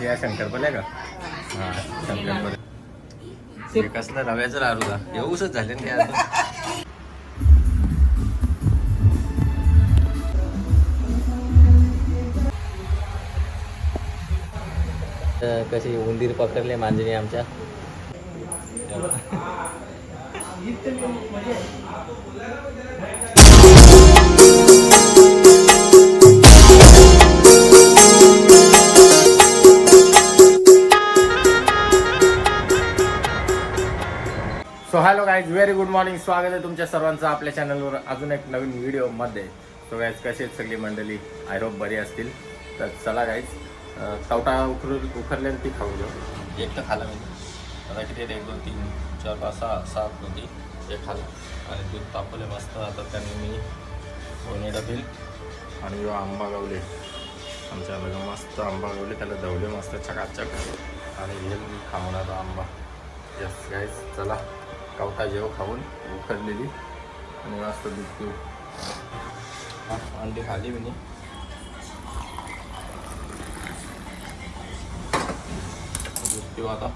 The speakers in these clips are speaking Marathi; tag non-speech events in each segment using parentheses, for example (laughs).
या शंकरपल्या का? हा शंकरपल्या ते कसलं रव्याचं लाडू का येऊसच झाले ना ते आता कशी उंदीर पकडले मांजरी आमच्या. Hello guys very good morning स्वागत आहे तुमच्या सर्वांचं आपल्या चॅनलवर अजून एक नवीन व्हिडिओमध्ये सो गाईज कशी आहेत सगळी मंडळी? आय होप बरी असतील. तर चला गाईज कवटा उखर उखरले ती खाऊ घेऊ. एक तर खाला मी. आता किती? एक दोन तीन चार पाच सहा सात होती. एक खाला आणि दूध तापवले मस्त. आता त्यांनी मी कोणी डबील आणि यो आंबा गावले. आमच्या बघा मस्त आंबा गावले. त्याला धवले मस्त चकाचक. आणि हे मी खाऊन आता आंबा. यस गाईज चला. कवटा जेव खाऊन उखडलेली आणि मस्त दूध पिऊ अंडी खाली मी. दूध पिऊ आता.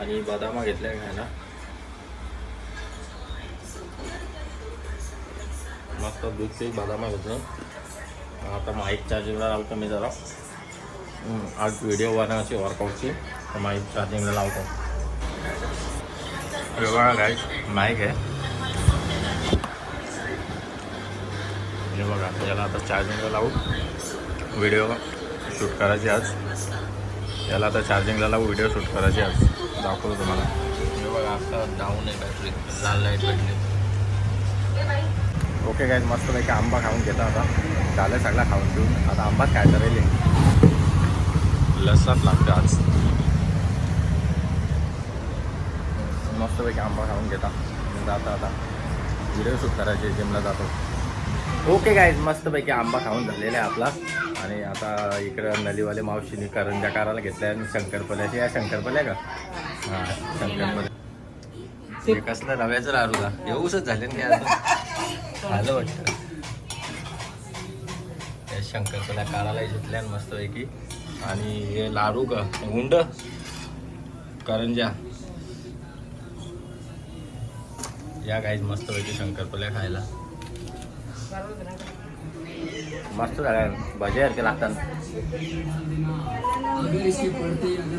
आणि बदामा घेतल्या घ्यायला मस्त दूध पिऊ बदामा घेतलं. आता माईक चार्जिंगला लावतो मी जरा. आज व्हिडिओ बनवायची वर्कआउटची तर माईक चार्जिंगला लावतो. बघा काय माईक आहे हे बघा याला आता चार्जिंगला लावू व्हिडिओ शूट करायची आज याला आता चार्जिंगला लावू व्हिडिओ शूट करायची आज दाखवतो तुम्हाला हे बघा आता डाऊन आहे बॅटरी लाल लाइट भेटली ओके काय मस्तपैकी आंबा खाऊन घेता आता झालं सगळा खाऊन घेऊन आता आंबाच काय करेल लसणात लागतं आज मस्तपैकी आंबा खाऊन घेता. जाता आता. व्हिडिओ शूट करायचे जिमला जातो. ओके काय मस्तपैकी आंबा खाऊन झालेला आहे आपला. आणि आता इकडं नलीवाले मावशीने करंजा करायला घेतल्या आणि शंकरपल्याची. या शंकरपल्या का? हां शंकरपल्या. ते कसलं रव्याचं लाडू का? येऊसच झाले ना आता झालं वाटतं. त्या शंकरपल्या काढायला घेतल्या मस्तपैकी आणि हे लाडू का? उंड करंजा. या गाईज मस्त पैकी शंकरपुल्या खायला. मस्त झाल्या भजे सारखे लागतात.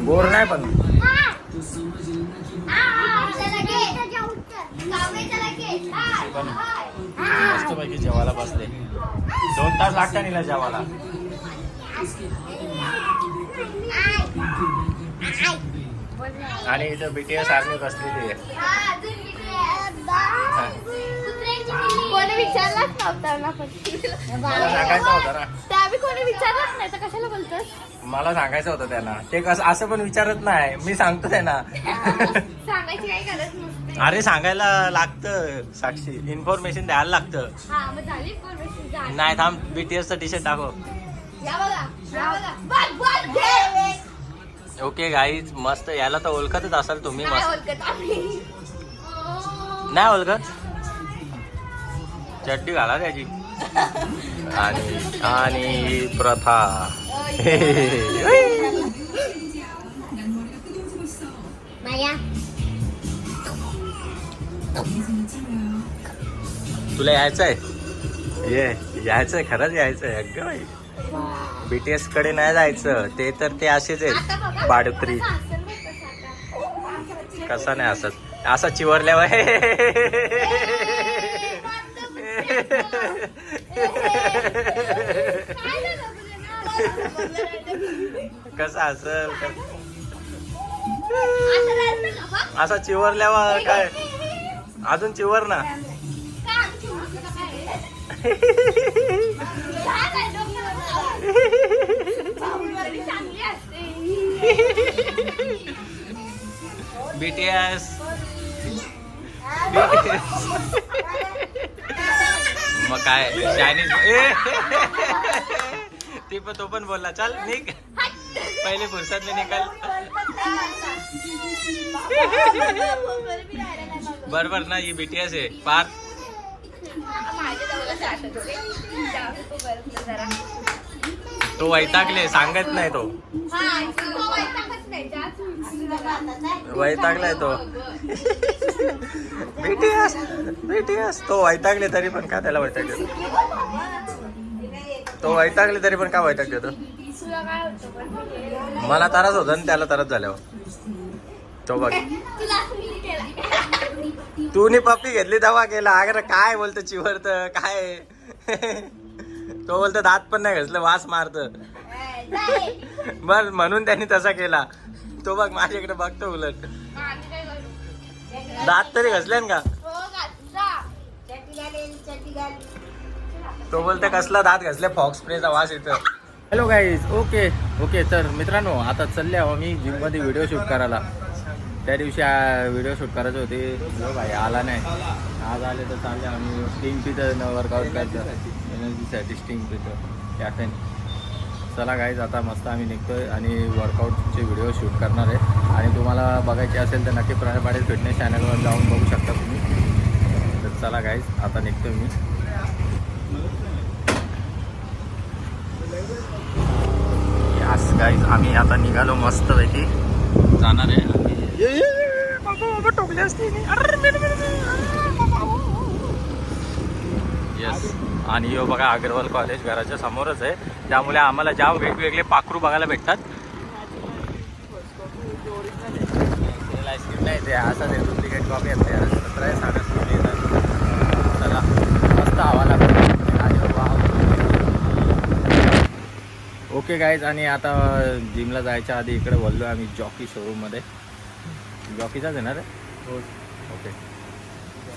बोर नाही पण. मस्त पैकी जेवायला बसले. दोन तास लागतात हिला जेवायला. आणि इथं बीटीएस आर्मी बसलेली. आहे ना. आम्ही कोणी नाही तर कशाला बोलतोस? मला सांगायचं होतं त्यांना. ते कसं असं पण विचारत नाही. मी सांगतो त्यांना. सांगायची काही गरज नसते. अरे सांगायला लागतं साक्षी. इन्फॉर्मेशन द्यायला लागतं. हा मग झाली information, झाली. नाही थांब. बीटीएसचं टी शर्ट दाखव. या बघा या बघा. बघ बघ घे. ओके गाईज मस्त. याला तर ओळखतच असाल तुम्ही. नाही मस्त. ओळखत आम्ही. नाही ओळखत? चड्डी घाला त्याची. आणि आणि प्रथा. माया. तुला यायचंय? ये यायचंय खरंच यायचंय. अगं बाई. बीटीएसकडे नाही जायचं. ते तर ते असेच आहेत. बघा. बाडुत्री. कसं नाही असत असा चिवरल्यावर? (laughs) कसा असल? असं चिवरल्यावर काय? अजून चिवर ना. (laughs) काय आमची (laughs) मग काय? चायनीज ती पण तो पण बोलला चल निघ. पहिले फुरसत नाही निकाल. बरोबर ना ही बीटीएस आहे. पार तू तो वैतागले सांगत नाही तो. तो. वैतागलाय तो (laughs) बीटीएस बीटीएस तो वैतागले तरी पण का त्याला वैताग देतो तो वैतागले तरी पण का वैताग देतो होतं? मला त्रास होता आणि त्याला तरास झाल्यावर. तो बघ. तूने तू नी पप्पी घेतली दवा केला अगर काय बोलतो चिवरत काय? (laughs) तो बोलतो दात पण नाही घसलं वास मारत. बर म्हणून त्यांनी तसा केला. तो बघ माझ्याकडे बघतो उलट. दात तरी घसले का? का? तो बोलतो कसला दात घसले फॉक्स स्प्रेचा वास येतो. हॅलो गाईज ओके ओके तर मित्रांनो आता चालले आहो मी जिममध्ये व्हिडिओ शूट करायला. त्या दिवशी व्हिडिओ शूट करायचे होते. भाई आला नाही. आज आले तर चालले आम्ही. स्टिंग पितं वर्कआउट करतो. एनर्जीसाठी स्टिंग पितं. कॅफेन चला गाईज आता मस्त आम्ही निघतोय आणि वर्कआउटचे व्हिडिओ शूट करणार आहे. आणि तुम्हाला बघायचे असेल तर नक्की प्राणी पाटील फिटनेस चॅनलवर जाऊन बघू शकता तुम्ही. तर चला गाईज आता निघतोय मी. यास गाईज आम्ही आता निघालो मस्तपैकी. जाणार आहे. बाबा, टोकले असते येस आणि यो बघा अग्रवाल कॉलेज घराच्या समोरच आहे. त्यामुळे आम्हाला ज्या वेगवेगळे पाखरू बघायला भेटतात. आईस्क्रीम नाही ते असं ते डुप्लिकेट कॉपी असते सतरा आहे येतात चला मस्त हवा लागते आणि वाव ओके गाईज आणि आता जिमला जायच्या आधी इकडे बोललो आम्ही जॉकी शोरूममध्ये जॉकीचाच येणार आहे? ओके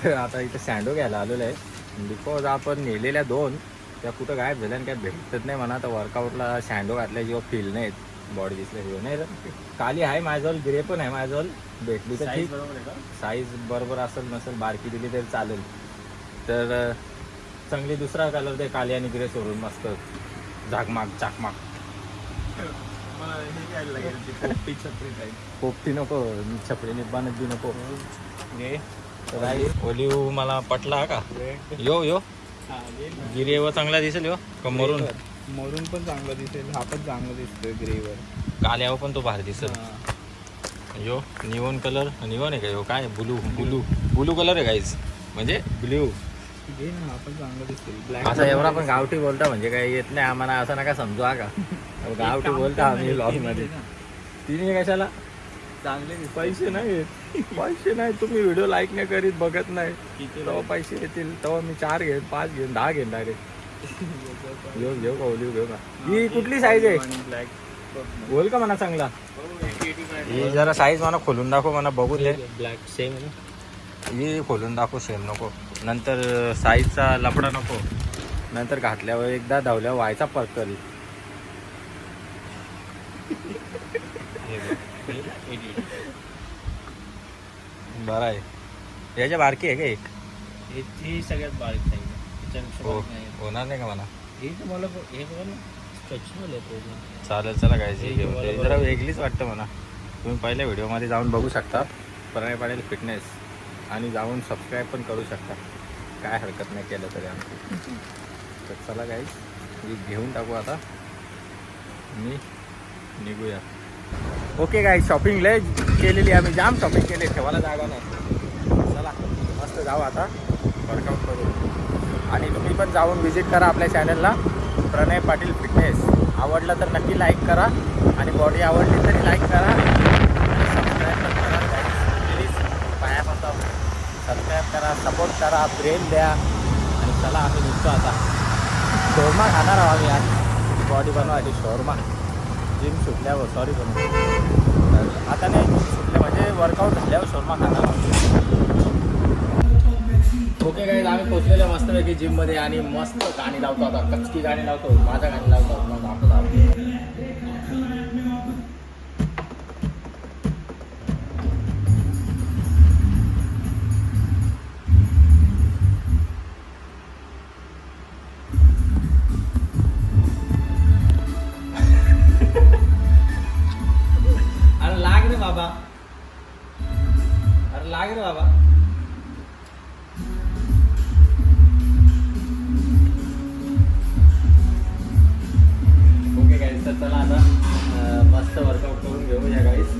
तर (laughs) आता इथे सँडो घ्यायला आलेलो आहे. बिकॉज आपण नेलेल्या दोन त्या कुठं गायब झाल्या आणि काय भेटत नाही म्हणा. तर वर्कआउटला सँडो घातल्या जेव्हा फील नाही बॉडी दिसल्याशिवाय नाही. रे काली आहे माझ्याजवळ ग्रे पण आहे माझ्याजवळ. भेटली तर ठीक. साईज बरोबर असेल नसेल बारकी दिली तरी चालेल. तर चांगली दुसरा कलर दे काली आणि ग्रे सोडून मस्त. झाकमाक चाकमाक. पोपटी नको छपरी निब्बानच बी नको. तर आई, ओलिव मला पटला का? यो यो. गिरी व चांगला दिसेल यो का मरून? मरून पण चांगलं दिसेल हा पण चांगला दिसतोय ग्रेवर. काल्यावर पण तो भारी दिसेल. यो निवॉन कलर निवॉन आहे का यो? काय? Blue blue. ब्लू कलर आहे गाईज म्हणजे ब्ल्यू घे ना हा पण चांगला दिसेल. ब्लॅक असं एवढा पण गावठी बोलता म्हणजे काही येत नाही आम्हाला असं नका समजू हा का? गावठी बोलता आम्ही लॉगमध्ये. तिने कशाला? चांगले पैसे नाही पैसे नाही तुम्ही व्हिडिओ लाईक नाही करीत बघत नाही. तेव्हा पैसे येतील तेव्हा मी चार घेईन पाच घेईन दहा घेईन डायरेक्ट घेऊ घेऊ का ओलिव घेऊ का? ही कुठली साईज आहे? ब्लॅक बोल का म्हणा चांगला. ही जरा साईज मला खोलून दाखव मला बघू दे. ब्लॅक सेम ही खोलून दाखव सेम नको. नंतर साईजचा लफडा नको. नंतर घातल्यावर एकदा धावल्यावर व्हायचा परत तरी बरं आहे. याच्या बारकी आहे का एक? ही सगळ्यात बारीक हो होणार नाही का मला? हे तुम्हाला हे बघा ना स्ट्रेचेबल आहे पूर्ण. चालेल चला काय हे घेऊ घेऊ ते मला जरा. वेगळीच वाटतं म्हणा तुम्ही पहिल्या व्हिडिओमध्ये जाऊन बघू शकता. प्रणय पाटील फिटनेस आणि जाऊन सबस्क्राईब पण करू शकता. काय हरकत नाही केलं तरी आमची तर चला काय मी घेऊन टाकू आता. मी निघूया. ओके काय शॉपिंग लय केलेली आम्ही जाम शॉपिंग केली. ठेवायला जागा नाही. चला मस्त जाऊ आता. वर्कआउट करू. आणि तुम्ही पण जाऊन व्हिजिट करा आपल्या चॅनलला प्रणय पाटील फिटनेस आवडलं तर नक्की लाईक करा. आणि बॉडी आवडली तरी लाईक करा. सबस्क्राईब पण करा प्लीज पाया पडतो सबस्क्राईब करा सपोर्ट करा ब्रेन द्या. आणि चला आम्ही निघतो आता. शोरमा खाणार आहोत आम्ही आज. बॉडी बनवायची शोरमा. जिम सुटल्यावर सॉरी पण. आता नाही जिम सुटल्या म्हणजे वर्कआउट झाल्यावर शोरमा खाणार. ओके काय आम्ही पोचलेलो मस्तपैकी जिममध्ये आणि मस्त गाणी लावतो आता. कचकी गाणी लावतो माझा गाणी लावतो. लागेल बाबा. ओके गाईस तर चला आता मस्त वर्कआउट करून घेऊया गाईस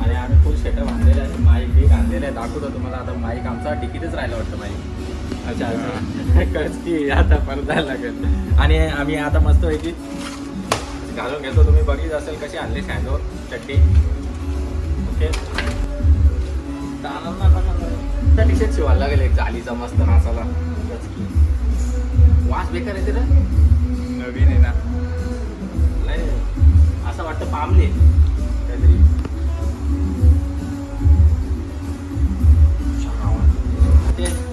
आणि आम्ही फुल शेटअप आणलेले आहे माईक बीक आणलेलं आहे दाखवतो तुम्हाला. आता माईक आमचा तिकीटच राहिलं वाटतं माईक अच्छा अच्छा. (laughs) की आता परत जायला लागेल. आणि आम्ही आता मस्त पैकी घालून घेतो. तुम्ही बघित असेल कशी आणली शँडो चट्टी शर्ट शिवायला लागेल एक जालीचा मस्त नाचाला. वास बेकार येते ना? नवीन आहे ना. नाही असं वाटतं पामले. काहीतरी. ते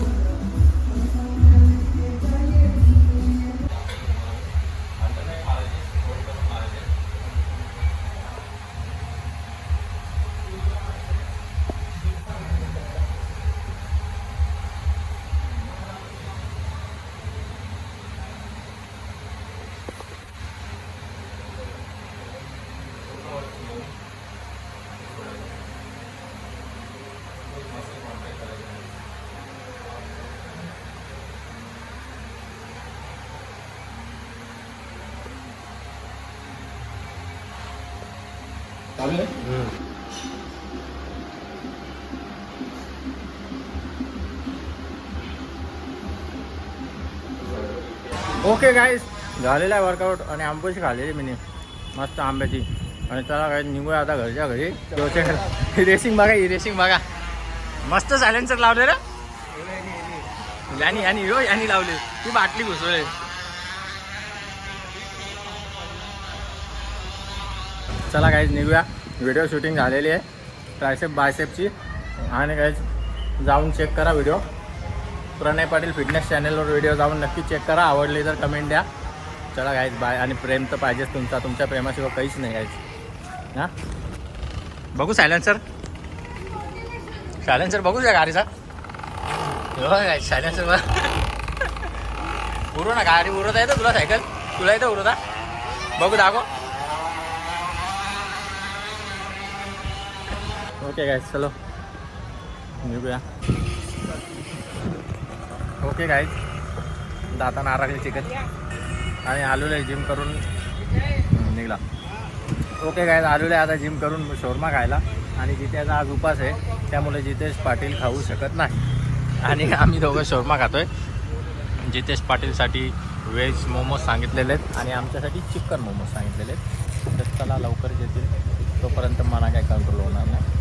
चालू आहे ओके गाईस झालेला आहे वर्कआउट आणि आंबोशी खाल्लेली मी मस्त आंब्याची. आणि चला काय निघूया आता घरच्या घरी. रेसिंग बघा ही रेसिंग बघा. मस्त सायलेन्सर लावले रे. यानी यानी हो यानी लावले. ती बाटली घुसवले. चला काहीच निघूया. व्हिडिओ शूटिंग झालेली आहे. ट्रायसेप बायसेपची आणि काय जाऊन चेक करा व्हिडिओ प्रणय पाटील फिटनेस चॅनलवर व्हिडिओ जाऊन नक्की चेक करा. आवडली तर कमेंट द्या. चला गाईज बाय आणि प्रेम तर पाहिजेच तुमचा. तुमच्या प्रेमाशिवाय काहीच नाही गायच हां? बघू सायलेन्सर सायलेन्सर बघू द्या गाडीचा. हो गाय सायलेन्सर बघ. उरू ना गाडी उरत आहे तर तुला सायकल. तुला येतं उरता बघू दाखव. ओके गाईज चलो. निघूया. ओके गाईज दाता आरागले चिकन. आणि आलेलो जिम करून निघला. ओके गाईज आलेलो आहे आता जिम करून शोरमा खायला. आणि जितेचा आज उपास आहे त्यामुळे जितेश पाटील खाऊ शकत नाही. आणि आम्ही दोघं शोरमा खातोय. जितेश पाटीलसाठी व्हेज मोमोज सांगितलेले आहेत. आणि आमच्यासाठी चिकन मोमोज सांगितलेले आहेत. तर चला लवकर येतील. तोपर्यंत मला काय कंट्रोल होणार नाही.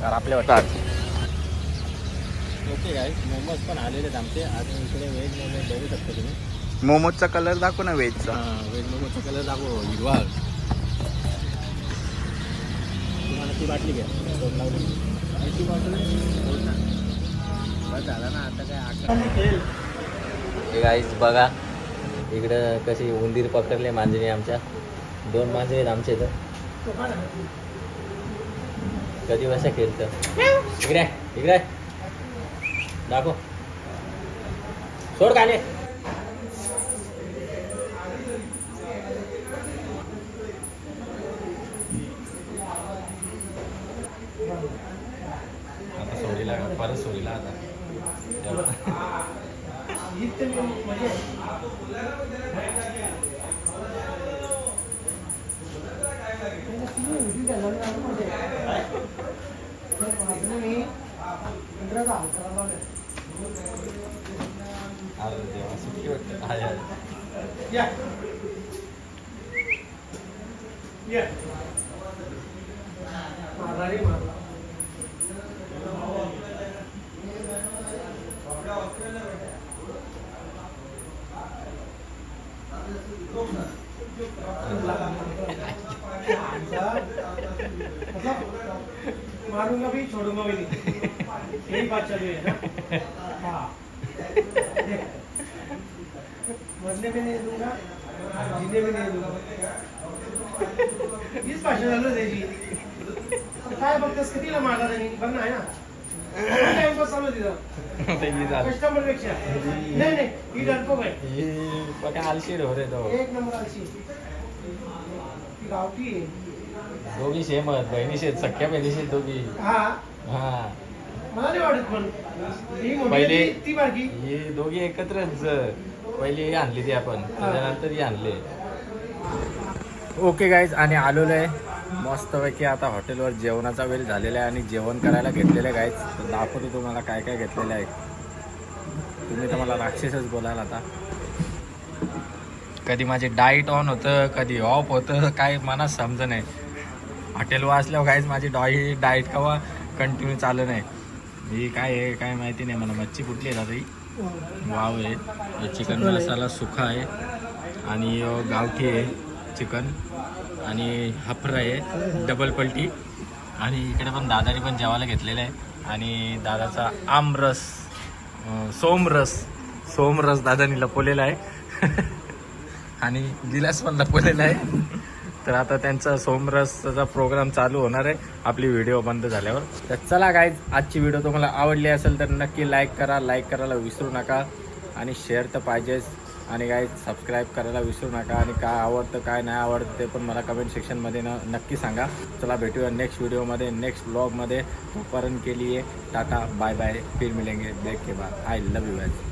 तर आपले वाटतात ओके मोमोज पण आलेले आहेत आमचे. आणि इकडे व्हेज मोमोज बघू शकता तुम्ही. मोमोजचा कलर दाखव ना व्हेजचा व्हेज मोमोजचा कलर दाखव. हिरवा. तुम्हाला ती बाटली घ्या दोन लावली ती बाटली बोल ना बस झालं ना आता काय हे गाईज बघा. इकडं कशी उंदीर पकडले मांजरी आमच्या. दोन माणसं आहेत आमच्या इथं. कधी वसा खेळत इकडे आहे, इकडे आहे. दाखव. सोड काले आता सोडीला परत सोडीला आता. (laughs) मारूंगा भी छोड़ूंगा भी नहीं यही बात चल रही है ना हाँ मरने में नहीं दूंगा जीने में नहीं दूंगा हीच भाषा झालं त्याची काय बघतेस कितीला मारणार मी बघ ना आहे ना टाइमपास चालू तिथं कस्टमरपेक्षा नाही नाही ही डरपोक बघा हो रे तो एक नंबर आलशी ती गावठी आहे दोघी सेम आहेत बहिणीशी आहेत सख्या बहिणीशी आहेत दोघी हा हा. मला नाही वाटत पण मोठी पहिले- ती- ही दोघी एकत्रच पहिली ही आणली ती आपण. त्याच्यानंतर ही आणली. ओके गाईज आणि आलेलो आहे मस्तपैकी आता हॉटेलवर जेवणाचा वेळ झालेला आहे आणि जेवण करायला घेतलेलं आहे गाईच तर दाखवतो तुम्हाला काय काय घेतलेलं आहे. तुम्ही तर मला राक्षसच बोलाल आता. कधी माझे डाईट ऑन होतं कधी ऑफ होतं काय मला समज नाही. हॉटेलवर असल्यावर काहीच माझी डॉई डाईट कवा कंटिन्यू चालू नाही. ही काय आहे काय माहिती नाही मला मच्छी कुठली आहे दादा ही? वाव आहे. चिकन मसाला सुखा आहे. आणि गावठी आहे चिकन. आणि हफरा आहे डबल पलटी. आणि इकडे पण दादानी पण जेवायला घेतलेलं आहे. आणि दादाचा आमरस सोमरस सोमरस दादानी लपवलेला आहे. (laughs) आणि गिलास पण लपवलेला आहे. तर आता त्यांचा सोमरसचा प्रोग्राम चालू होणार आहे. आपली व्हिडिओ बंद झाल्यावर. तर चला काय आजची व्हिडिओ तुम्हाला आवडली असेल तर नक्की लाईक करा लाईक करायला विसरू नका. आणि शेअर तर पाहिजेच. आणि काय सबस्क्राईब करायला विसरू नका. आणि काय आवडतं काय नाही आवडतं ते पण मला कमेंट सेक्शनमध्ये न नक्की सांगा. चला भेटूया नेक्स्ट व्हिडिओमध्ये नेक्स्ट ब्लॉगमध्ये तोपर्यंत केली आहे टाटा बाय बाय फिर मिलेंगे. देख के बाद आय लव यू गाइस